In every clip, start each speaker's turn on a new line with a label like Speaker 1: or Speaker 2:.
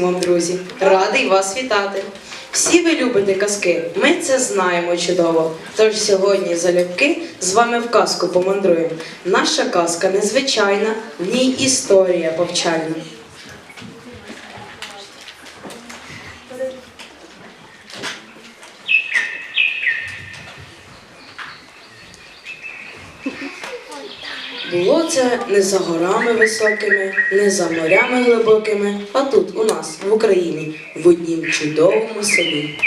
Speaker 1: вам, друзі! Радий вас вітати! Всі ви любите казки, ми це знаємо чудово. Тож сьогодні залюбки з вами в казку помандруємо. Наша казка незвичайна, в ній історія повчальна. Було це не за горами високими, не за морями глибокими, а тут, у нас, в Україні, в однім чудовому селі.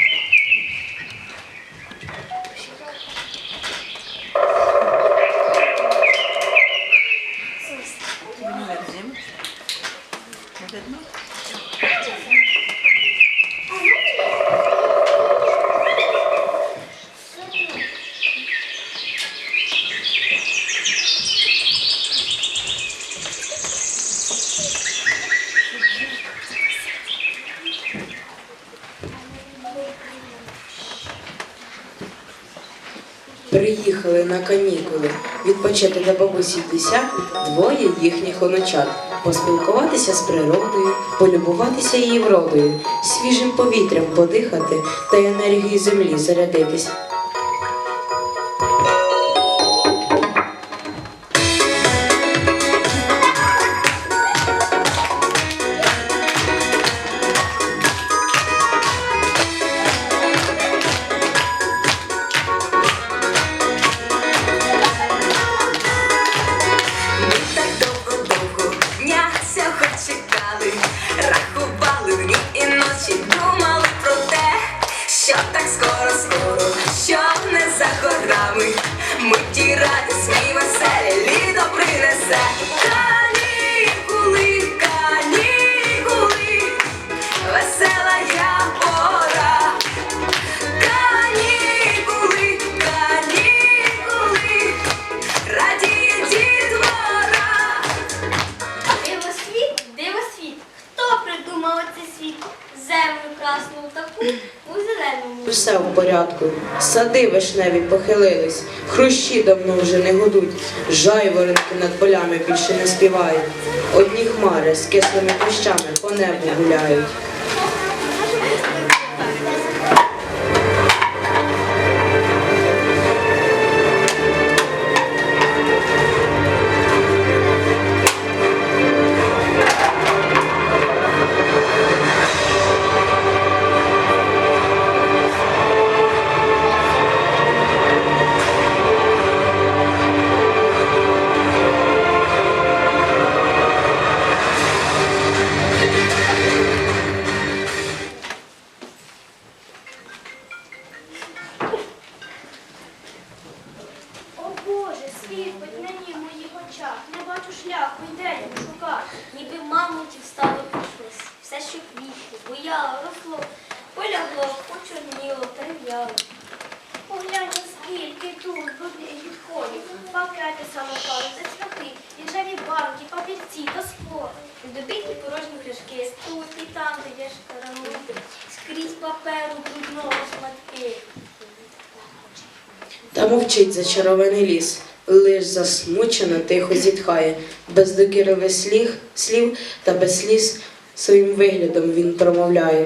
Speaker 1: Приїхали на канікули відпочити до бабусі Дуся двоє їхніх онучат, поспілкуватися з природою, полюбуватися її вродою, свіжим повітрям подихати та енергії землі зарядитись. Сади вишневі похилились, хрущі давно вже не гудуть, жайворонки над полями більше не співають. Одні хмари з кислими кущами по небу гуляють.
Speaker 2: Ніби стало пішлось. Все, що квітки, буяло, росло, полягло, почорніло, перев'яло. Погляньте, скільки тут води відходів, пакети самопали, зачвяки, інжеві банки, папірці та скло. Добиті порожні пляшки, тут і там, де є шкарамути, скрізь паперу, брудного шматки.
Speaker 1: Та мовчить зачарований ліс, лиш засмучено тихо зітхає, без докірових слів, слів та без сліз своїм виглядом він промовляє.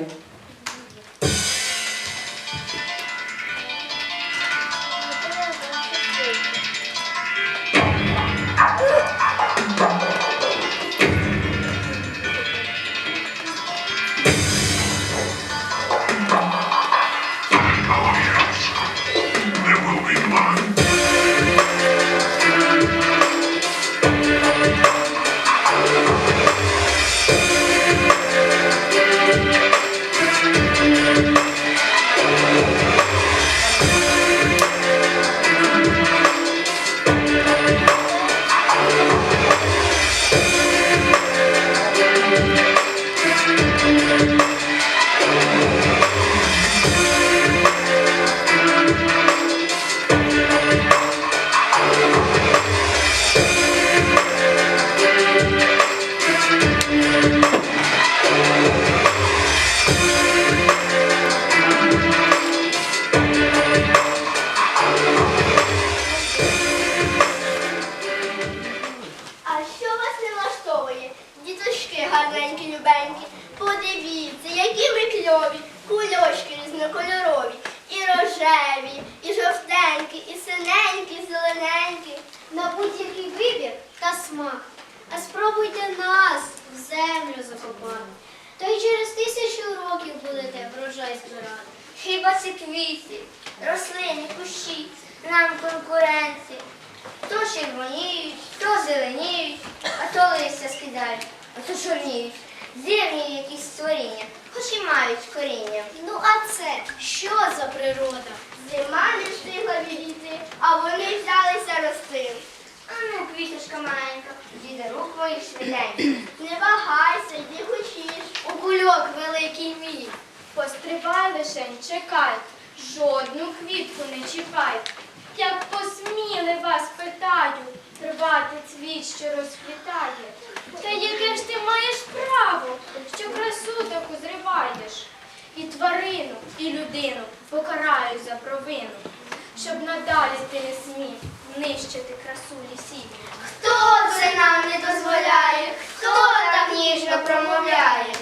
Speaker 2: Рожеві, і жовтенькі, і синенькі, і зелененькі. На будь-який вибір та смак. А спробуйте нас в землю закопати. То й через тисячу років будете врожай збирати. Хіба це квіти, рослини, кущі, нам конкуренції. То червоніють, то зеленіють, а то листя скидають, а то чорніють. Дивні якісь створіння, хоч і мають коріння. Ну а це що за природа? Зима не встигла відійти, а вони взялися рости. А ну, квіточка маленька, діде рук моїх швиденько. Не вагайся, йди хочеш. У кульок великий мій.
Speaker 3: Пострибай лишень, чекай, жодну квітку не чіпай. Як посміли вас питаю, рвати цвіт, що розквітає. Та яке ж ти маєш право, що красу таку зриваєш? І тварину, і людину покараю за провину, щоб надалі ти не смів нищити красу лісів.
Speaker 2: Хто це нам не дозволяє? Хто так ніжно промовляє?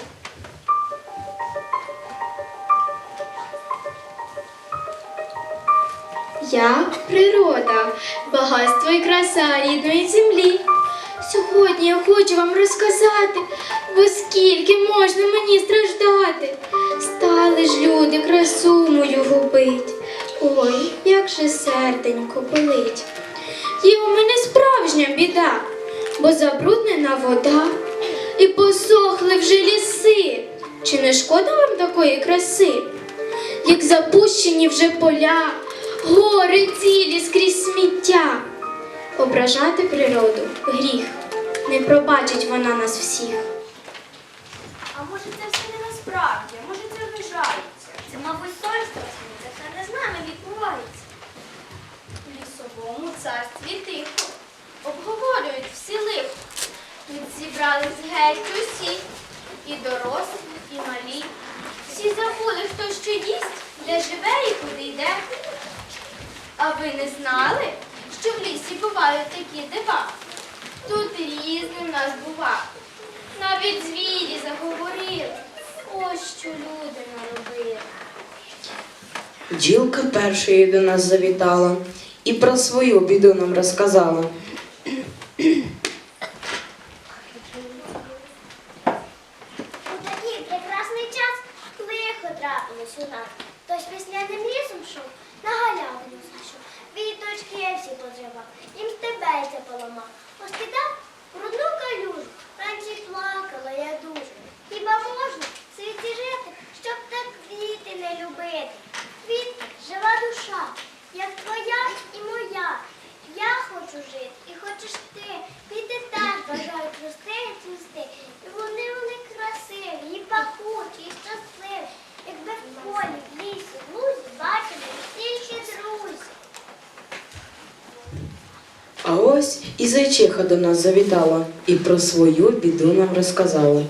Speaker 3: Я природа, багатство і краса рідної землі. Сьогодні я хочу вам розказати, бо скільки можна мені страждати. Стали ж люди красу мою губить. Ой, як же серденько болить. Є у мене справжня біда, бо забруднена вода, і посохли вже ліси. Чи не шкода вам такої краси? як запущені вже поля, гори цілі скрізь сміття. Ображати природу гріх, не пробачить вона нас всіх.
Speaker 2: А може це все не насправді, а це? Це, мабуть, сольство це все не з нами відбувається.
Speaker 3: В лісовому царстві тихо, обговорюють всі лихо. Тут зібрались геть усі, і дорослі, і малі. Всі забули, хто що їсть, де живе і куди йде. А ви не знали, що в лісі бувають такі дива? Тут різним нас бува. Навіть звірі заговорили. Ось що люди наробили.
Speaker 1: Ділка першою до нас завітала і про свою біду нам розказала.
Speaker 2: У такий прекрасний час лихо трапилось у нас. Тож весняним лісом шов, на галявину зайшов. Віточки я всі позривав, їм стебельця поламав. Поскидав брудну калюжу, вранці плакала я дуже. Хіба можна в світі жити, щоб так квіти не любити? Квіт жива душа, як твоя і моя. Я хочу жити і хочеш ти. Квіти так бажають рости і цвісти. І вони вони красиві, і пахучі, і щасливі. Якби в полі, в лісі, в лузі бачили тільки друзі.
Speaker 1: А ось і зайчиха до нас завітала і про свою біду нам розказала.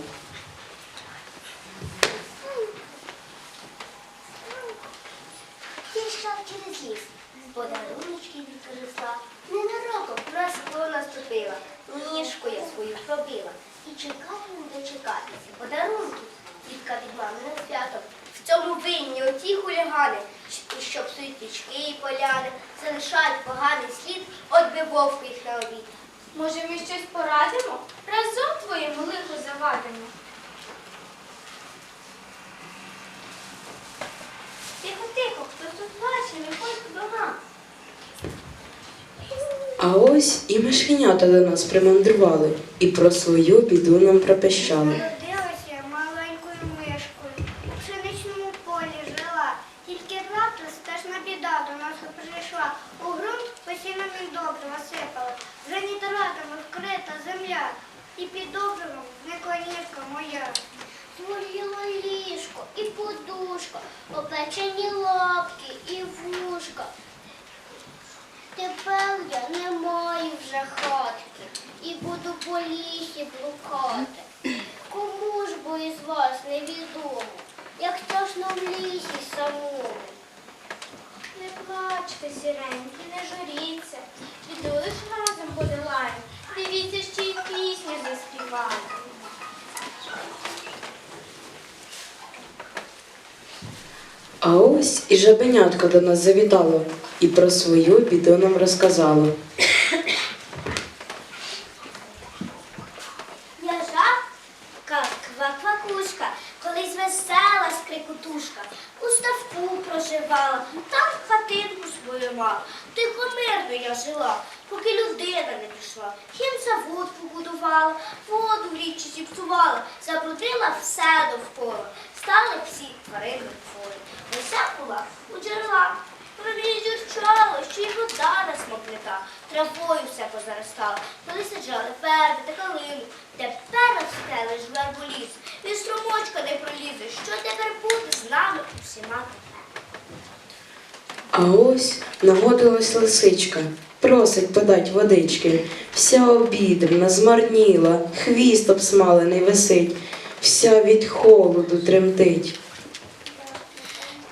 Speaker 2: З подаруночки відкрисла. Ненароком на наступила, ніжку свою пробила. І чекаю не дочекатися подарунків. Тітка від мами на свято. В цьому винні оті хулігани, щ- що псують пічки і поляни, залишають поганий слід, от би вовку їх на обід.
Speaker 3: Може, ми щось порадимо? Разом твоєму лихо завадимо.
Speaker 2: Тихо, тихо, хто тут плаче, виходь до нас.
Speaker 1: А ось і мишенята до нас примандрували і про свою біду нам пропищали.
Speaker 2: Нітратами вкрита земля. І під добривом зникла ніжка моя. Згоріло ліжко і подушка, опечені лапки і вушка. Тепер я не маю вже хатки і буду по лісі блукати. Кому ж бо із вас невідомо, як страшно в лісі самому.
Speaker 3: Не плачте, сіреньки, не журіться. Від лиш разом подолаємо. Дивіться, ще й пісню заспіваємо.
Speaker 2: А ось і жабенятка до нас завітала і про свою біду нам розказало.
Speaker 4: Коли саджали верби та калину, тепер росте лиш верболіс. Від струмочка не пролізе. Що тепер буде з нами усіма тепер?
Speaker 2: А ось нагодилась лисичка, просить подать водички. Вся обідана, змарніла, хвіст обсмалений висить, вся від холоду тремтить.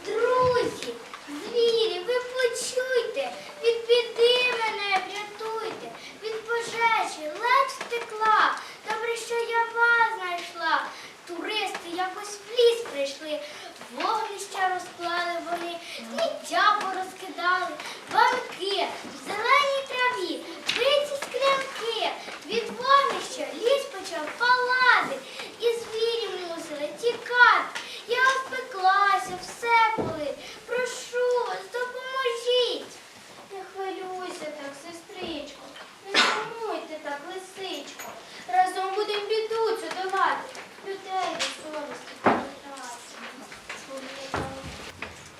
Speaker 4: Друзі, звірі, ви почуйте, від біди мене врятуйте, від пожежі ледь втекла. Добре, що я вас знайшла. Туристи якось в ліс прийшли, вогнища розклали вони, сміття порозкидали, банки в зеленій траві, биті склянки. Від вогнища ліс почав палати, і звірі мусили тікати. Я обпеклася, все болить. Прошу вас, допоможіть. Не хвилюйся так, сестричко, не сумуйте так, лисичко. Разом будемо біду цю давати. Людей до совісті повертати.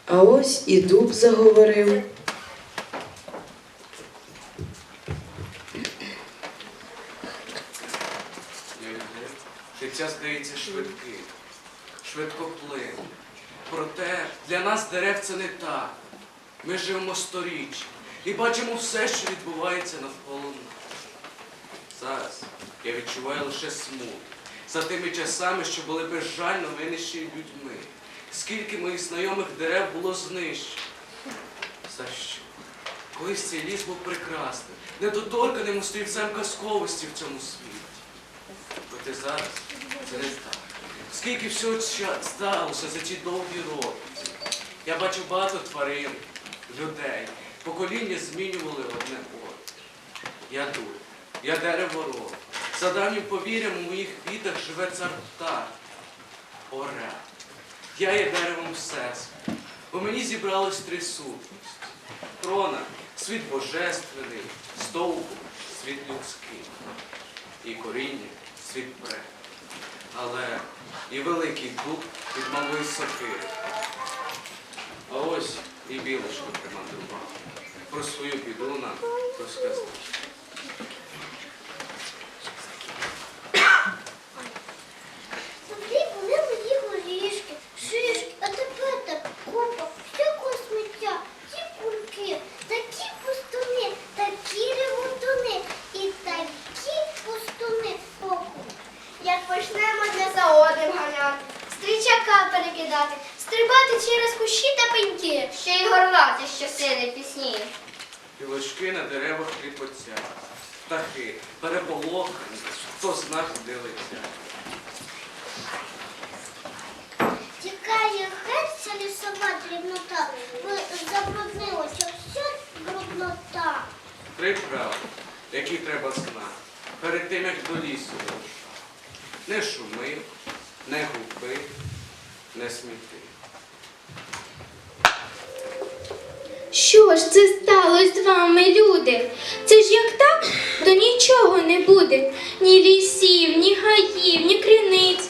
Speaker 2: А ось і дуб заговорив.
Speaker 5: Життя здається швидким, швидкоплинним. Проте для нас дерев це не так. Ми живемо сторіч і бачимо все, що відбувається навколо нас. Зараз я відчуваю лише смут за тими часами, що були безжально винищені людьми. Скільки моїх знайомих дерев було знищено. За що? Колись цей ліс був прекрасним, недоторканим острівцем казковості в цьому світі. Проте зараз це не так. Скільки всього сталося за ці довгі роки. Я бачу багато тварин, людей. Покоління змінювали одне одне. Я дур, я дерево рог. За давнім повір'ям у моїх квітах живе цар птах. Оре. Я є деревом всесвіту. Бо мені зібралось три сутності. Крона світ божественний, стовбур світ людський і коріння світ пре. Але і великий дуб від малої сокири. А ось і білочка примандрувала. Про свою біду нам розказав.
Speaker 4: Дрібнота, бо забруднилася вся бруднота.
Speaker 5: Три правила, які треба знати перед тим, як до лісу вирушати. Не шуми, не гупи, не сміти.
Speaker 3: Що ж це сталося з вами, люди? Це ж як так, то нічого не буде. Ні лісів, ні гаїв, ні криниць,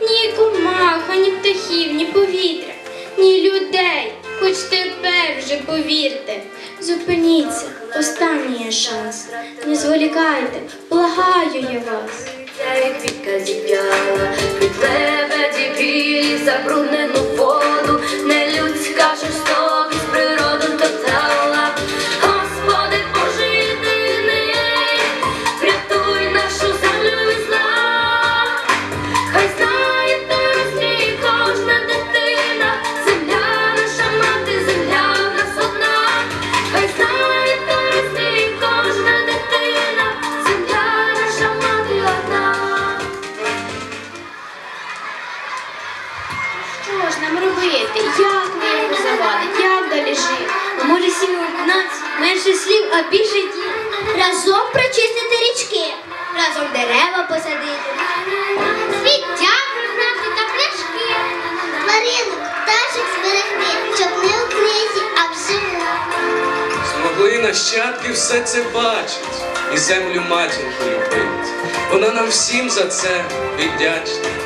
Speaker 3: ні комаха, ні птахів, ні повітря, ні людей. Хоч тепер вже повірте. Зупиніться, останній є шанс. Не зволікайте, благаю я вас.
Speaker 6: Я і квітка зіп'яла, лебеді білі забруднену
Speaker 3: Що ж нам робити? Як ми його? Як далі жити?
Speaker 4: А може сім націй, менше слів, а більше дій. Разом прочистити річки, разом дерева посадити, сміття пригнати та пляшки, тваринок, пташок зберегти, щоб не у кризі, а вживу.
Speaker 2: Змогли нащадки все це бачить і землю матінку любить. Вона нам всім за це віддячна.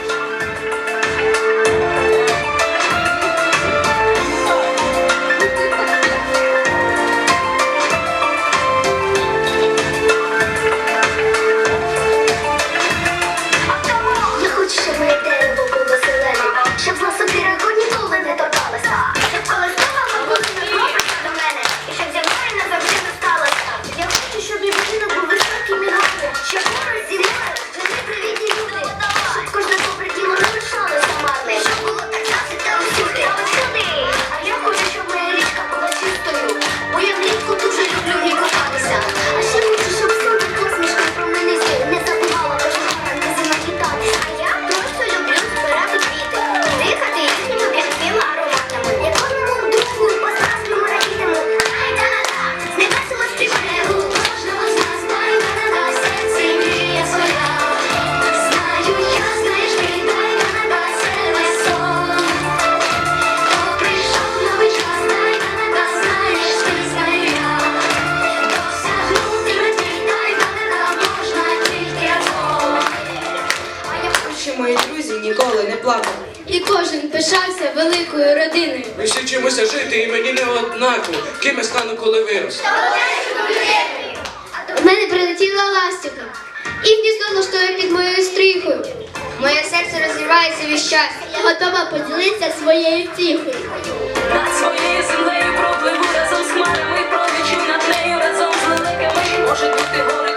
Speaker 3: ластівка і гніздо влаштує під моєю стріхою. Моє серце розірвається від щастя. Я готова поділитися своєю тихою.
Speaker 7: На своєю землею пропливу разом з хмарами, пролічу над нею разом з лелеками. Може бути
Speaker 6: горе.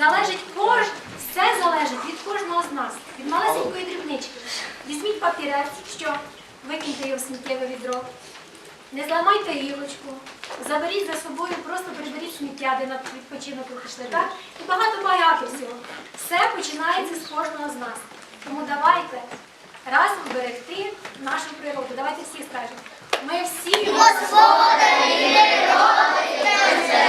Speaker 6: Залежить кож... все залежить від кожного з нас, від малесенької дрібнички. Візьміть папірець, що викиньте його в сміттєве відро, не зламайте гілочку, заберіть за собою, просто приберіть сміття, де на відпочинок ви так? І багато багато всього. Все починається з кожного з нас. Тому давайте разом берегти нашу природу. Давайте всі скажемо. Ми всі Господи, природи, це.